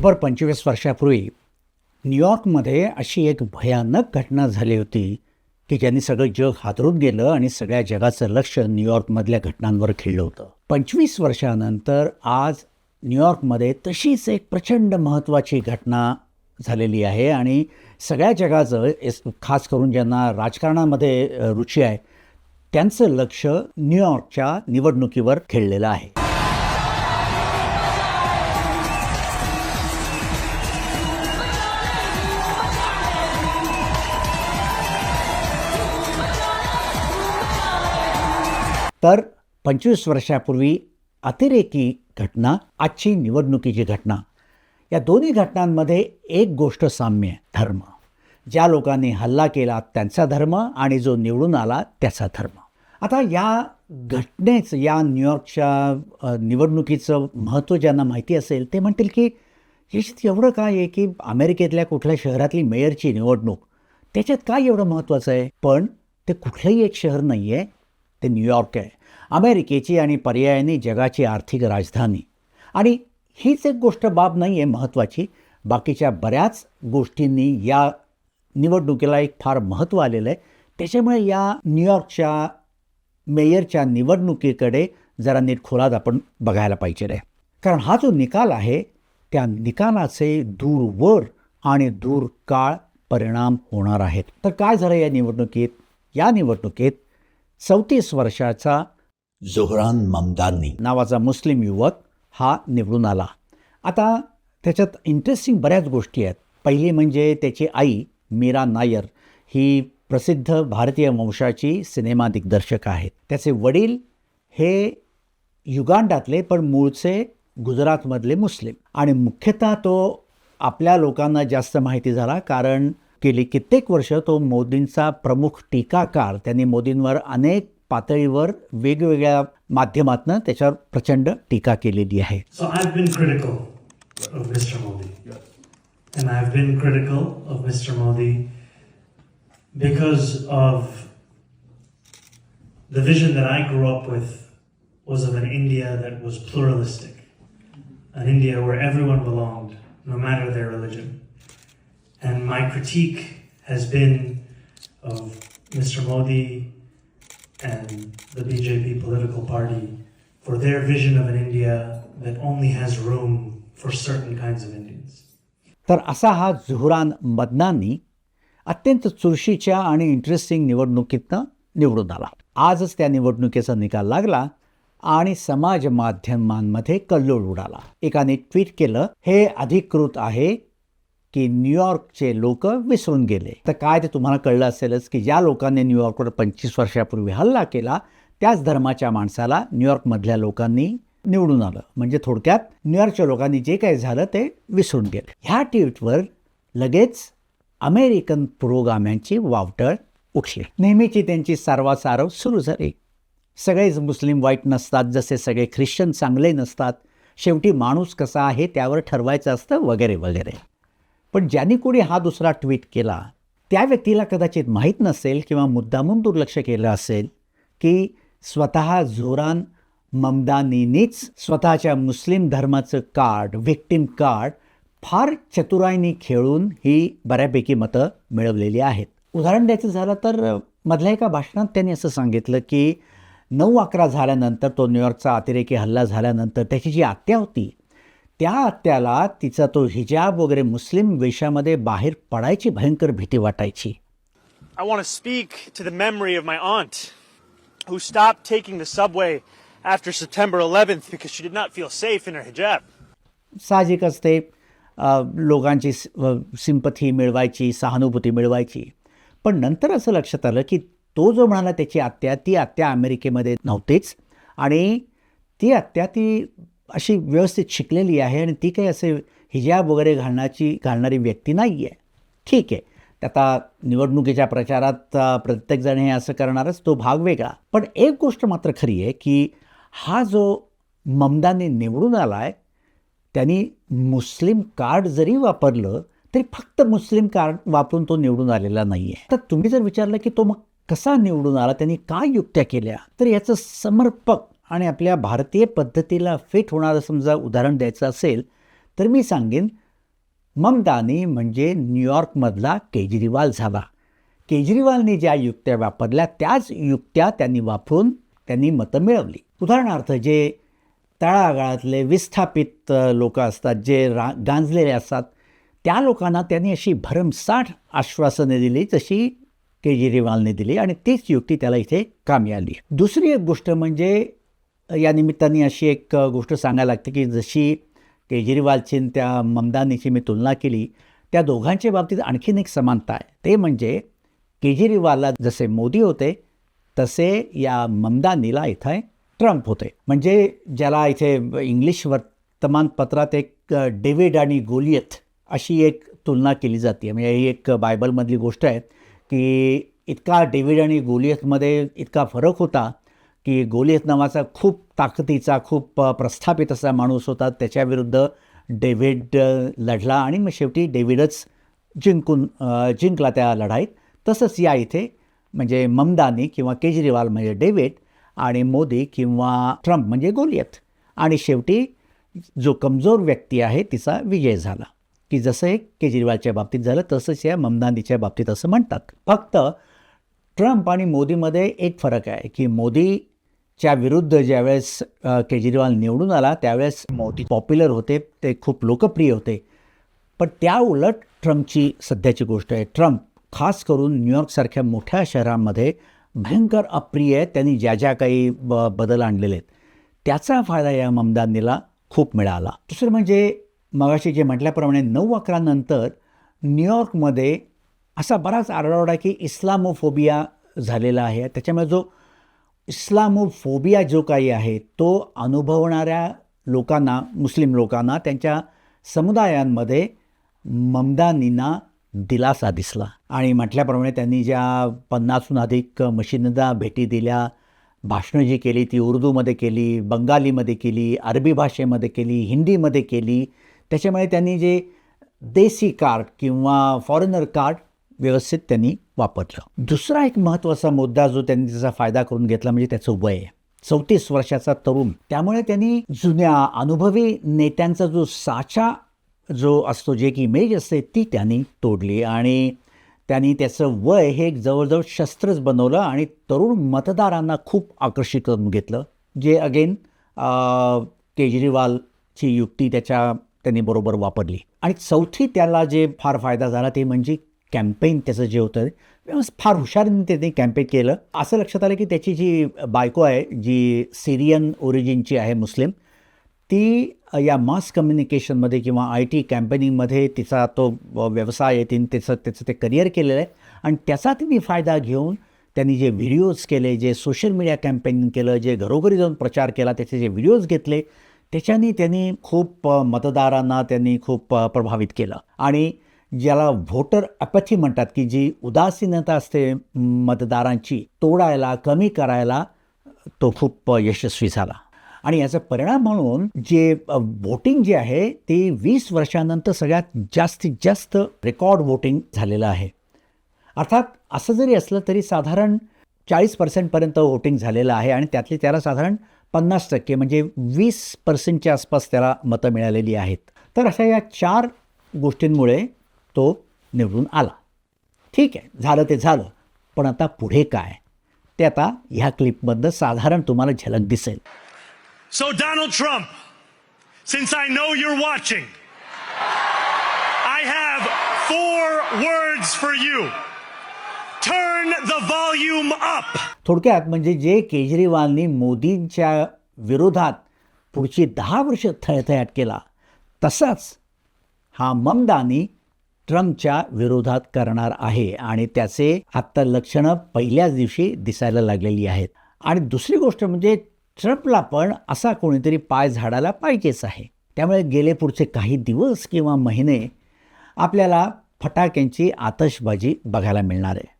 बरोबर पंचवीस वर्षापूर्वी न्यूयॉर्कमध्ये अशी एक भयानक घटना झाली होती की ज्यांनी सगळं जग हादरून गेलं आणि सगळ्या जगाचं लक्ष न्यूयॉर्कमधल्या घटनांवर खेळलं होतं. पंचवीस वर्षानंतर आज न्यूयॉर्कमध्ये तशीच एक प्रचंड महत्त्वाची घटना झालेली आहे आणि सगळ्या जगाचं एस- खास करून ज्यांना राजकारणामध्ये रुची आहे त्यांचं लक्ष न्यूयॉर्कच्या निवडणुकीवर खेळलेलं आहे. तर पंचवीस वर्षापूर्वी अतिरेकी घटना आजची निवडणुकीची घटना. या दोन्ही घटनांमध्ये एक गोष्ट साम्य आहे धर्म. ज्या लोकांनी हल्ला केला त्यांचा धर्म आणि जो निवडून आला त्याचा धर्म. आता या घटनेचं या न्यूयॉर्कच्या निवडणुकीचं महत्त्व ज्यांना माहिती असेल ते म्हणतील की याच्यात एवढं काय आहे की अमेरिकेतल्या कुठल्या शहरातली मेयरची निवडणूक? त्याच्यात काय एवढं महत्त्वाचं आहे? पण ते कुठलंही एक शहर नाही आहे ते न्यूयॉर्क आहे. अमेरिकेची आणि पर्यायाने जगाची आर्थिक राजधानी. आणि हीच एक गोष्ट बाब नाही आहे महत्त्वाची. बाकीच्या बऱ्याच गोष्टींनी या निवडणुकीला एक फार महत्त्व आलेलं आहे. त्याच्यामुळे या न्यूयॉर्कच्या मेयरच्या निवडणुकीकडे जरा नीट खोलात आपण बघायला पाहिजे आहे. कारण हा जो निकाल आहे त्या निकालाचे दूरवर आणि दूरकाळ परिणाम होणार आहेत. तर काय झालं या निवडणुकीत? या निवडणुकीत चौतीस वर्षाचा जोहरान ममदानी नावाचा मुस्लिम युवक हा निवडून आला. आता त्याच्यात इंटरेस्टिंग बऱ्याच गोष्टी आहेत. पहिली म्हणजे त्याची आई मीरा नायर ही प्रसिद्ध भारतीय वंशाची सिनेमा दिग्दर्शक आहेत. त्याचे वडील हे युगांडातले पण मूळचे गुजरातमधले मुस्लिम. आणि मुख्यतः तो आपल्या लोकांना जास्त माहिती झाला कारण गेली कित्येक वर्ष तो मोदींचा प्रमुख टीकाकार त्यांनी मोदींवर अनेक पातळीवर वेगवेगळ्या माध्यमातून त्याच्यावर प्रचंड टीका केलेली आहे the vision that I grew up with was of an India that was pluralistic. An India where everyone belonged, no matter their religion. And my critique has been of Mr. Modi and the BJP political party for their vision of an India that only has room for certain kinds of Indians. तर असा हा झुहरान मदनानी अत्यंत चुरशीच्या आणि interesting निवडणुकीतनं निवडून आला आजच त्या निवडणुकीचा निकाल लागला आणि समाज माध्यमांमध्ये कल्लोळ उडाला एकाने ट्विट केलं हे अधिकृत आहे की न्यूयॉर्कचे लोक विसरून गेले. तर काय ते तुम्हाला कळलं असेलच की ज्या लोकांनी न्यूयॉर्कवर पंचवीस वर्षापूर्वी हल्ला केला त्याच धर्माच्या माणसाला न्यूयॉर्कमधल्या लोकांनी निवडून आलं. म्हणजे थोडक्यात न्यूयॉर्कच्या लोकांनी जे काही झालं ते विसरून गेले. ह्या ट्विटवर लगेच अमेरिकन पुरोगाम्यांची वावटळ उठली. नेहमीची त्यांची सारवासारव सुरू झाली. सगळेच मुस्लिम वाईट नसतात जसे सगळे ख्रिश्चन चांगले नसतात. शेवटी माणूस कसा आहे त्यावर ठरवायचं असतं वगैरे वगैरे. पण ज्यांनी कोणी हा दुसरा ट्विट केला त्या व्यक्तीला कदाचित माहीत नसेल किंवा मुद्दामून दुर्लक्ष केलं असेल की स्वतः झोरान ममदानीनीच स्वतःच्या मुस्लिम धर्माचं कार्ड व्हिक्टिम कार्ड फार चतुराईने खेळून ही बऱ्यापैकी मतं मिळवलेली आहेत. उदाहरण द्यायचं झालं तर मधल्या एका भाषणात त्यांनी असं सांगितलं की नऊ अकरा झाल्यानंतर तो न्यूयॉर्कचा अतिरेकी हल्ला झाल्यानंतर त्याची जी आत्या होती त्या आत्याला तिचा तो हिजाब वगैरे मुस्लिम वेशामध्ये बाहेर पडायची भयंकर भीती वाटायची. I want to speak to the memory of my aunt who stopped taking the subway after September 11th because she did not feel safe in her hijab. साहजिकच ते अ, लोकांची सिंपथी मिळवायची सहानुभूती मिळवायची. पण नंतर असं लक्षात आलं की तो जो म्हणाला त्याची आत्या ती आत्या अमेरिकेमध्ये नव्हतीच. आणि ती आत्या ती अशी व्यवस्थित शिकलेली आहे आणि ती काही असे हिजाब वगैरे घालण्याची घालणारी व्यक्ती नाही आहे ठीक आहे. आता निवडणुकीच्या प्रचारात प्रत्येकजण हे असं करणारच तो भाग वेगळा. पण एक गोष्ट मात्र खरी आहे की हा जो ममदाने निवडून आला आहे त्यांनी मुस्लिम कार्ड जरी वापरलं तरी फक्त मुस्लिम कार्ड वापरून तो निवडून आलेला नाही आहे तर तुम्ही जर विचारलं की तो मग कसा निवडून आला त्यांनी काय युक्त्या केल्या तर याचं समर्पक आणि आपल्या भारतीय पद्धतीला फिट होणारं समजा उदाहरण द्यायचं असेल तर मी सांगेन ममदानी म्हणजे न्यूयॉर्कमधला केजरीवाल झाला. केजरीवालने ज्या युक्त्या वापरल्या त्याच युक्त्या त्यांनी वापरून त्यांनी मतं मिळवली. उदाहरणार्थ जे तळागाळातले विस्थापित लोक असतात जे रा गांजलेले असतात त्या लोकांना त्यांनी अशी भरमसाठ आश्वासने दिली जशी केजरीवालने दिली आणि तीच युक्ती त्याला इथे कामी आली. दुसरी एक गोष्ट म्हणजे या निमित्ताने अशी एक गोष्ट सांगायला लागते की जशी केजरीवालची त्या ममदानीची मी तुलना केली त्या दोघांच्या बाबतीत आणखीन एक समानता आहे. ते म्हणजे केजरीवालला जसे मोदी होते तसे या ममदानीला इथे ट्रम्प होते. म्हणजे ज्याला इथे इंग्लिश वर्तमानपत्रात एक डेव्हिड आणि गोलियत अशी एक तुलना केली जाते. म्हणजे ही एक बायबलमधली गोष्ट आहे की इतका डेव्हिड आणि गोलियतमध्ये इतका फरक होता की गोलियत नावाचा खूप ताकदीचा खूप प्रस्थापित असा माणूस होता. त्याच्याविरुद्ध डेव्हिड लढला आणि मग शेवटी डेव्हिडच जिंकून जिंकला त्या लढाईत. तसंच या इथे म्हणजे ममदानी किंवा केजरीवाल म्हणजे डेव्हिड आणि मोदी किंवा ट्रम्प म्हणजे गोलियत. आणि शेवटी जो कमजोर व्यक्ती आहे तिचा विजय झाला. की जसं एक केजरीवालच्या बाबतीत झालं तसंच या ममदानीच्या बाबतीत असं म्हणतात. फक्त ट्रम्प आणि मोदीमध्ये एक फरक आहे की मोदी च्या विरुद्ध ज्यावेळेस केजरीवाल निवडून आला त्यावेळेस मोदी पॉप्युलर होते ते खूप लोकप्रिय होते. पण त्या उलट ट्रम्पची सध्याची गोष्ट आहे. ट्रम्प खास करून न्यूयॉर्कसारख्या मोठ्या शहरांमध्ये भयंकर अप्रिय आहे. त्यांनी ज्या ज्या काही ब बदल आणलेले आहेत त्याचा फायदा या ममदानीला खूप मिळाला. दुसरं म्हणजे मगाशी जे म्हटल्याप्रमाणे नऊ अकरानंतर न्यूयॉर्कमध्ये असा बराच आरडाओरडा की इस्लामोफोबिया झालेला आहे. त्याच्यामुळे जो इस्लामोफोबिया जो काही आहे तो अनुभवणाऱ्या लोकांना मुस्लिम लोकांना त्यांच्या समुदायांमध्ये ममदानींना दिलासा दिसला. आणि म्हटल्याप्रमाणे त्यांनी ज्या पन्नासहून अधिक मशीनदा भेटी दिल्या भाषणं जी केली ती उर्दूमध्ये केली बंगालीमध्ये केली अरबी भाषेमध्ये केली हिंदीमध्ये केली त्याच्यामुळे त्यांनी जे देसी कार्ड किंवा फॉरेनर कार्ड व्यवस्थित त्यांनी वापरलं. दुसरा एक महत्त्वाचा मुद्दा जो त्यांनी त्याचा फायदा करून घेतला म्हणजे त्याचं वय चौतीस वर्षाचा तरुण. त्यामुळे त्यांनी जुन्या अनुभवी नेत्यांचा जो साचा जो असतो जे की इमेज असते ती त्यांनी तोडली आणि त्यांनी त्याचं वय हे एक जवळजवळ शस्त्रच बनवलं आणि तरुण मतदारांना खूप आकर्षित करून घेतलं. जे अगेन केजरीवालची युक्ती त्याच्या त्यांनी बरोबर वापरली. आणि चौथी त्याला जे फार फायदा झाला ते म्हणजे कॅम्पेन त्याचं जे होतं फार हुशारीने त्याने कॅम्पेन केलं. असं लक्षात आलं की त्याची जी बायको आहे जी सिरियन ओरिजिनची आहे मुस्लिम ती या मास कम्युनिकेशनमध्ये किंवा आय टी कॅम्पेनिंगमध्ये तिचा तो व्यवसाय आहे तिने त्याचं त्याचं ते करिअर केलेलं आहे. आणि त्याचा तिने फायदा घेऊन त्यांनी जे व्हिडिओज केले जे सोशल मीडिया कॅम्पेनिंग केलं जे घरोघरी जाऊन प्रचार केला त्याचे जे व्हिडिओज घेतले त्याच्याने त्यांनी खूप मतदारांना त्यांनी खूप प्रभावित केलं. आणि ज्याला व्होटर अपॅथी म्हणतात की जी उदासीनता असते मतदारांची तोडायला कमी करायला तो खूप यशस्वी झाला. आणि याचा परिणाम म्हणून जे वोटिंग जे आहे ते वीस वर्षानंतर सगळ्यात जास्तीत जास्त रेकॉर्ड वोटिंग झालेलं आहे. अर्थात असं जरी असलं तरी साधारण चाळीस पर्सेंटपर्यंत वोटिंग झालेलं आहे आणि त्यातले त्याला साधारण पन्नास टक्के म्हणजे वीस पर्सेंटच्या आसपास त्याला मतं मिळालेली आहेत. तर अशा या चार गोष्टींमुळे तो निवडून आला ठीक आहे झालं ते झालं पण आता पुढे काय ते आता ह्या क्लिपमधनं साधारण तुम्हाला झलक दिसेल So, Donald Trump, since I know you're watching, I have four words for you. Turn the volume up. थोडक्यात म्हणजे जे केजरीवालनी मोदींच्या विरोधात पुढची दहा वर्ष थयथयाट केला तसाच हा ममदानी ट्रम्पच्या विरोधात करणार आहे आणि त्याचे आत्ता लक्षणं पहिल्याच दिवशी दिसायला लागलेली आहेत. आणि दुसरी गोष्ट म्हणजे ट्रम्पला पण असा कोणीतरी पाय झाडायला पाहिजेच आहे. त्यामुळे गेले पुढचे काही दिवस किंवा महिने आपल्याला फटाक्यांची आतषबाजी बघायला मिळणार आहे.